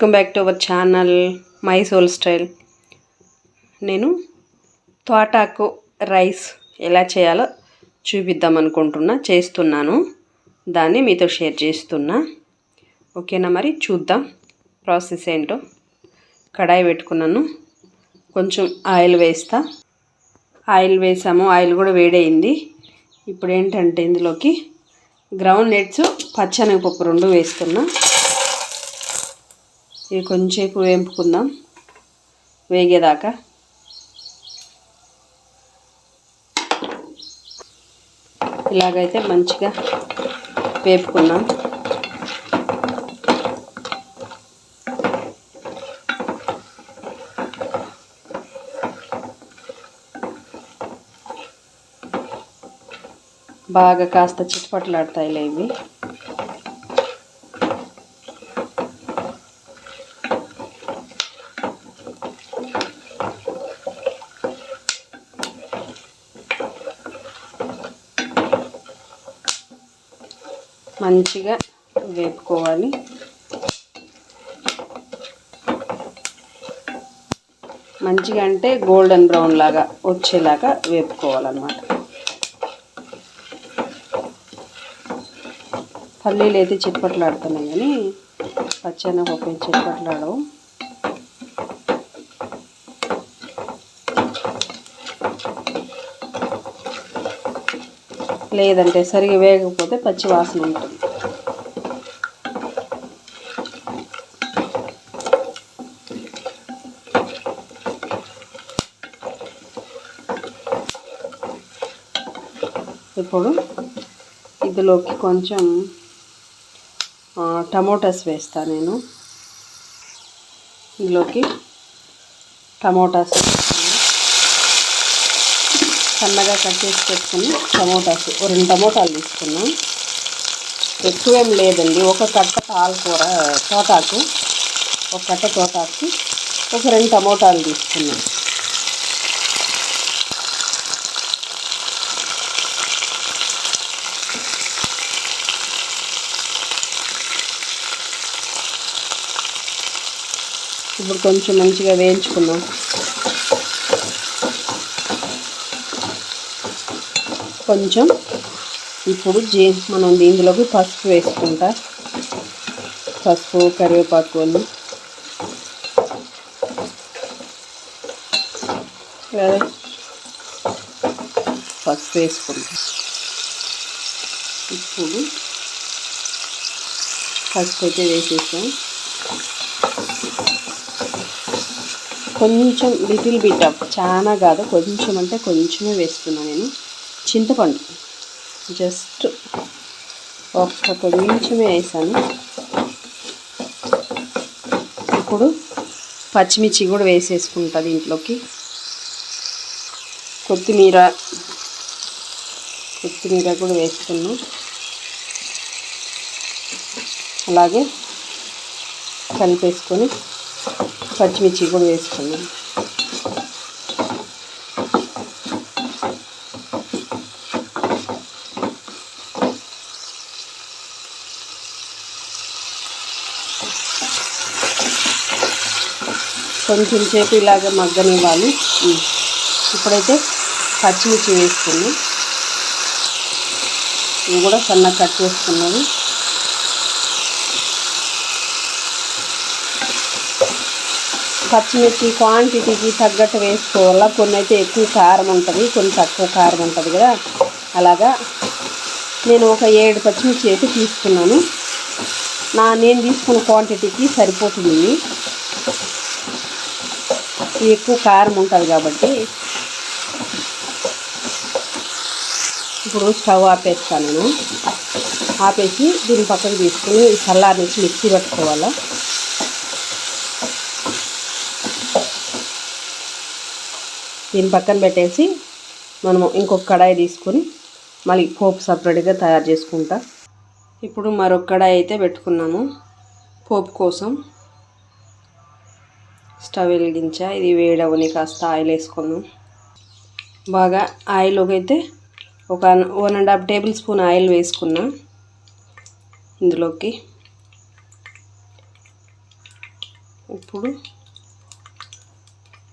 Welcome back to our channel my soul style నేను తోటాకు rice ఎలా చేయాలో చూపిద్దాం అనుకుంటున్నా చేస్తున్నాను. దాన్ని మీతో షేర్ చేస్తున్నా. ఓకేనా మరి? చూద్దాం ప్రాసెస్ ఏంటో. కడాయి పెట్టుకున్నాను. కొంచెం ఆయిల్ వేస్తా. ఆయిల్ వేసాము. ఆయిల్ కూడా వేడైంది ఇప్పుడు ఏంటంటే ఇందులోకి గ్రౌండ్ నెట్స్ పచ్చనగపప్పు రెండు వేస్తున్నా. ఇవి కొంచెంసేపు వేంపుకుందాం. వేగేదాకా. ఇలాగైతే మంచిగా వేపుకున్నాం బాగా కాస్త చిట్పట్లాడతాయిలే ఇవి. మంచిగా వేపుకోవాలి. మంచిగా అంటే గోల్డెన్ బ్రౌన్ లాగా వచ్చేలాగా వేపుకోవాలన్నమాట. పల్లీలు అయితే చిట్పట్లాడుతున్నాయి కానీ పచ్చెనపప్పు చిట్పట్లాడవు లేదంటే సరిగా వేగకపోతే పచ్చి వాసన ఉంటుంది. ఇప్పుడు ఇందులోకి కొంచెం టమోటాస్ వేస్తా నేను. ఇందులోకి టమోటాస్ సన్నగా కట్ చేసి పెట్టుకుని టమోటాస్. రెండు టమోటాలు తీసుకున్నాం. ఎక్కువేం లేదండి. ఒక కట్ట పాలకూర తోటాకు ఒక కట్ట తోటాకు ఒక రెండు టమోటాలు తీసుకున్నాం. ఇప్పుడు కొంచెం మంచిగా వేయించుకుందాం. కొంచెం ఇప్పుడు జీ మనం దీంట్లోకి పసుపు వేసుకుంటా. పసుపు కరివేపాకు అని పసుపు వేసుకుంటా. ఇప్పుడు పసుపు అయితే వేసేసాం కొంచెం లిటిల్ బిట్ ఆఫ్ చాలా కాదు కొంచెం అంటే కొంచెమే వేస్తున్నాను నేను. చింతపండు. జస్ట్ ఒక్క కొంచెమే వేసాను. ఇప్పుడు పచ్చిమిర్చి కూడా వేసేసుకుంటా దీంట్లోకి. కొత్తిమీర కొత్తిమీర కూడా వేసుకున్నాం. అలాగే కలిపేసుకొని పచ్చిమిర్చి కూడా వేసుకున్నాం కొంచెం సేపు ఇలాగ మగ్గనివ్వాలి ఇప్పుడైతే పచ్చిమిర్చి వేసుకున్నాం ఇవి కూడా సన్నగా కట్ చేసుకున్నది. పచ్చిమిర్చి క్వాంటిటీకి తగ్గట్టు వేసుకోవాలా? కొన్ని అయితే ఎక్కువ కారం ఉంటుంది కొన్ని తక్కువ కారం ఉంటుంది కదా. అలాగా నేను ఒక ఏడు పచ్చిమిర్చి అయితే తీసుకున్నాను. నా నేను తీసుకున్న క్వాంటిటీకి సరిపోతుంది. ఎక్కువ కారం ఉంటుంది కాబట్టి ఇప్పుడు స్టవ్ ఆపేస్తాను నేను. ఆపేసి దీని పక్కకు తీసుకుని చల్లారించి మిక్సీ పెట్టుకోవాలా? దీని పక్కన పెట్టేసి మనము ఇంకొక కడాయి తీసుకొని మళ్ళీ పోపు సపరేట్గా తయారు చేసుకుంటా. ఇప్పుడు మరొక కడాయి అయితే పెట్టుకున్నాము. పోపు కోసం స్టవ్ వెలిగించా. ఇది వేడవని కాస్త ఆయిల్ వేసుకుందాం. బాగా ఆయిల్లోకి అయితే ఒక one and half tablespoon oil వేసుకున్నా. ఇందులోకి ఇప్పుడు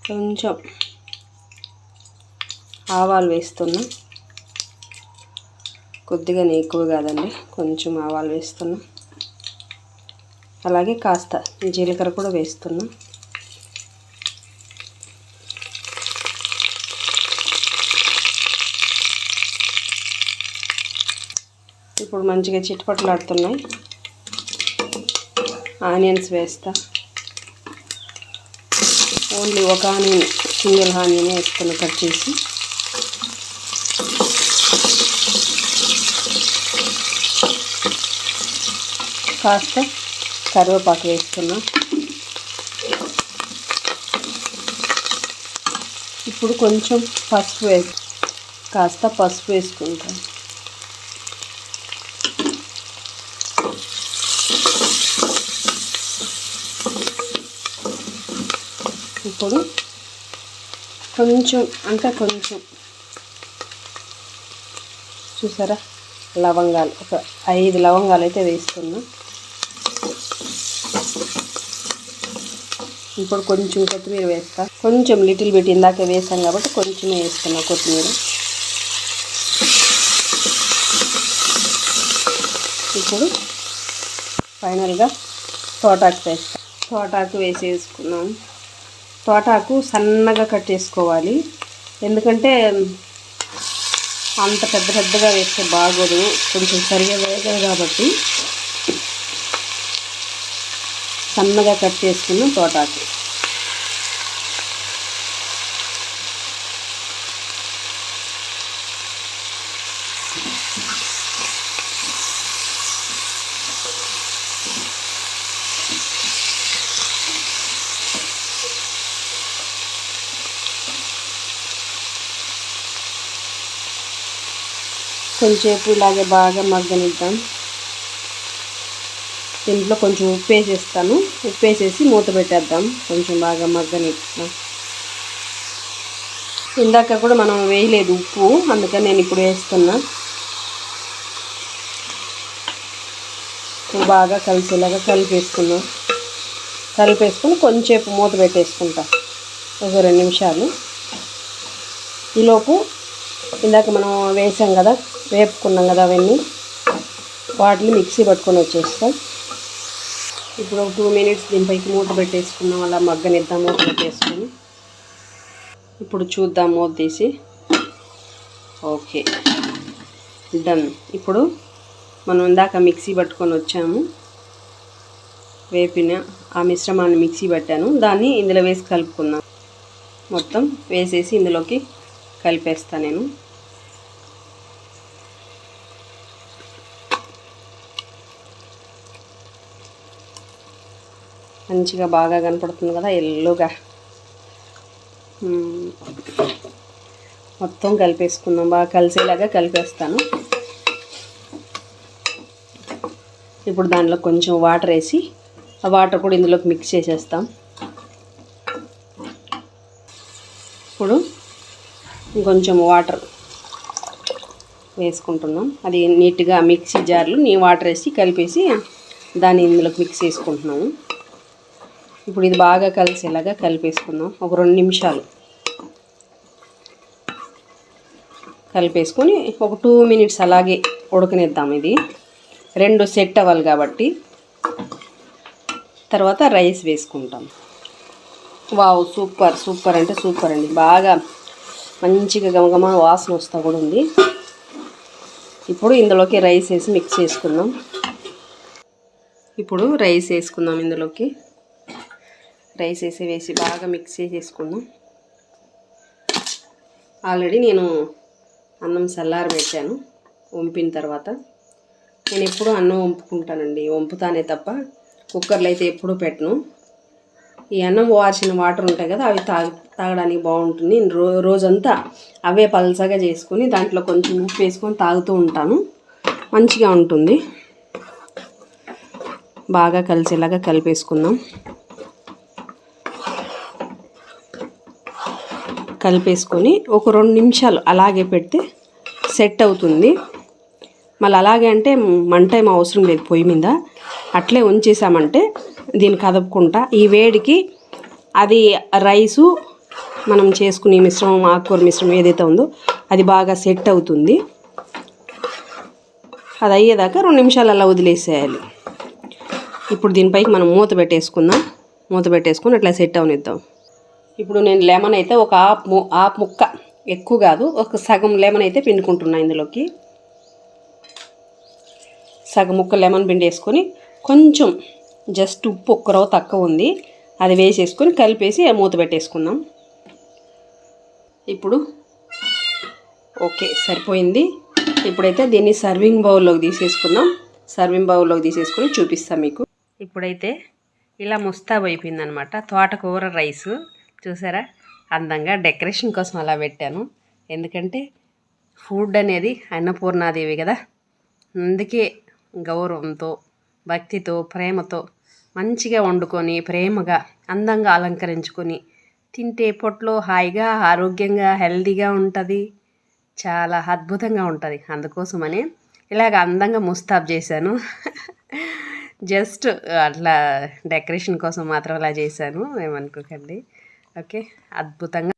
కొంచెం ఆవాలు వేస్తున్నాం. కొద్దిగా ఎక్కువ కాదండి కొంచెం ఆవాలు వేస్తున్నాం. అలాగే కాస్త జీలకర్ర కూడా వేస్తున్నాం. ఇప్పుడు మంచిగా చిట్టుపట్లాడుతున్నాయి ఆనియన్స్ వేస్తా. ఓన్లీ ఒక ఆనియన్ సింగిల్ ఆనియన్ వేస్తున్నా కట్ చేసి. కాస్త కరివేపాకు వేసుకున్నాం. ఇప్పుడు కొంచెం పసుపు వేసి కాస్త పసుపు వేసుకుంటాం. ఇప్పుడు కొంచెం అంటే కొంచెం చూసారా? లవంగాలు ఒక ఐదు లవంగాలు అయితే వేసుకున్నాం. ఇప్పుడు కొంచెం కొత్తిమీర వేస్తా. కొంచెం లిటిల్ బిట్ ఇందాక వేసాం కాబట్టి కొంచెమే వేస్తున్నా కొత్తిమీర. ఇప్పుడు ఫైనల్గా తోటాకు వేస్తా. తోటాకు వేసేసుకున్నాం. తోటాకు సన్నగా కట్ చేసుకోవాలి. ఎందుకంటే అంత పెద్ద పెద్దగా వేస్తే బాగోదు. కొంచెం సరిగా వేయగలదు కాబట్టి సన్నగా కట్ చేసుకున్న తోటాకు. కొంచెంసేపు ఇలాగే బాగా మగ్గనిద్దాం. దీంట్లో కొంచెం ఉప్పు వేసేస్తాను ఉప్పు వేసేసి మూత పెట్టేద్దాం. కొంచెం బాగా మగ్గనిద్దాం. ఇందాక కూడా మనం వేయలేదు ఉప్పు. అందుకని నేను ఇప్పుడు వేస్తున్నా. బాగా కలిసేలాగా కలిపేసుకున్నాం కలిపేసుకొని కొంచెంసేపు మూత పెట్టేసుకుంటా. ఒక రెండు నిమిషాలు. ఈలోపు ఇందాక మనం వేసాం కదా వేపుకున్నాం కదా అవన్నీ వాటిని మిక్సీ పట్టుకొని వచ్చేస్తాం. ఇప్పుడు ఒక టూ మినిట్స్ దీనిపైకి మూత పెట్టేసుకున్నాం అలా మగ్గనిద్దాం మూత పెట్టేసుకొని. ఇప్పుడు చూద్దాం మూత తీసి. Okay done. ఇప్పుడు మనం ఇందాక మిక్సీ పట్టుకొని వచ్చాము. వేపిన ఆ మిశ్రమాన్ని మిక్సీ పట్టాను. దాన్ని ఇందులో వేసి కలుపుకుందాం. మొత్తం వేసేసి ఇందులోకి కలిపేస్తాను నేను. మంచిగా బాగా కనపడుతుంది కదా ఎల్లోగా మొత్తం కలిపేసుకుందాం. బాగా కలిసేలాగా కలిపేస్తాను. ఇప్పుడు దాంట్లో కొంచెం వాటర్ వేసి ఆ వాటర్ కూడా ఇందులోకి మిక్స్ చేసేస్తాం. ఇప్పుడు ఇంకొంచెం వాటర్ వేసుకుంటున్నాం. అది నీట్గా మిక్సీ జార్లు నీ వాటర్ వేసి కలిపేసి దాన్ని ఇందులోకి మిక్స్ చేసుకుంటున్నాము. ఇప్పుడు ఇది బాగా కలిసేలాగా కలిపేసుకుందాం. ఒక రెండు నిమిషాలు. కలిపేసుకొని ఒక టూ మినిట్స్ అలాగే ఉడకనిద్దాం ఇది. రెండు సెట్ అవ్వాలి కాబట్టి. తర్వాత రైస్ వేసుకుంటాం. వావ్ సూపర్ సూపర్ అంటే సూపర్ అండి. బాగా మంచిగా గమగమ వాసన వస్తా కూడా ఉంది. ఇప్పుడు ఇందులోకి రైస్ వేసి మిక్స్ చేసుకుందాం. ఇప్పుడు రైస్ వేసుకుందాం ఇందులోకి. రైస్ వేసి వేసి బాగా మిక్స్ చేసేసుకుందాం. ఆల్రెడీ నేను అన్నం చల్లారి పెట్టాను వంపిన తర్వాత. నేను ఎప్పుడూ అన్నం వంపుకుంటానండి వంపుతానే తప్ప కుక్కర్లో అయితే ఎప్పుడూ పెట్టను. ఈ అన్నం వార్చిన వాటర్ ఉంటాయి కదా అవి తాగి తాగడానికి బాగుంటుంది. నేను రో రోజంతా అవే పలసగా చేసుకొని దాంట్లో కొంచెం ఉప్పు వేసుకొని తాగుతూ ఉంటాను. మంచిగా ఉంటుంది. బాగా కలిసేలాగా కలిపేసుకుందాం. కలిపేసుకొని ఒక రెండు నిమిషాలు అలాగే పెడితే సెట్ అవుతుంది. మళ్ళీ అలాగే అంటే మంట ఏం అవసరం లేదు పొయ్యి మీద. అట్లే ఉంచేసామంటే దీన్ని కదుపుకుంటా. ఈ వేడికి అది రైసు మనం చేసుకునే మిశ్రమం ఆకుకూర మిశ్రమం ఏదైతే ఉందో అది బాగా సెట్ అవుతుంది. అది అయ్యేదాకా రెండు నిమిషాలు అలా వదిలేసేయాలి. ఇప్పుడు దీనిపైకి మనం మూత పెట్టేసుకుందాం. మూత పెట్టేసుకుని అట్లా సెట్ అవనిద్దాం. ఇప్పుడు నేను లెమన్ అయితే ఒక ఆప్ ము ఆప్ ముక్క ఎక్కువ కాదు ఒక సగం లెమన్ అయితే పిండుకుంటున్నా ఇందులోకి. సగం ముక్క లెమన్ పిండి వేసుకొని కొంచెం జస్ట్ ఉప్పు ఒక్క రవ్వ తక్కువ ఉంది అది వేసేసుకొని కలిపేసి మూత పెట్టేసుకుందాం. ఇప్పుడు ఓకే సరిపోయింది. ఇప్పుడైతే దీన్ని సర్వింగ్ బౌల్లోకి తీసేసుకుందాం. సర్వింగ్ బౌల్లోకి తీసేసుకొని చూపిస్తాం మీకు. ఇప్పుడైతే ఇలా ముస్తాబ్ అయిపోయిందనమాట. తోటకూర రైస్. చూసారా? అందంగా డెకరేషన్ కోసం అలా పెట్టాను. ఎందుకంటే ఫుడ్ అనేది అన్నపూర్ణాదేవి కదా. అందుకే గౌరవంతో భక్తితో ప్రేమతో మంచిగా వండుకొని ప్రేమగా అందంగా అలంకరించుకొని తింటే పొట్లో హాయిగా ఆరోగ్యంగా హెల్దీగా ఉంటుంది. చాలా అద్భుతంగా ఉంటుంది. అందుకోసమని ఇలాగ అందంగా ముస్తాబ్ చేశాను. జస్ట్ అట్లా డెకరేషన్ కోసం మాత్రం అలా చేశాను. ఏమనుకోకండి. ఓకే అద్భుతంగా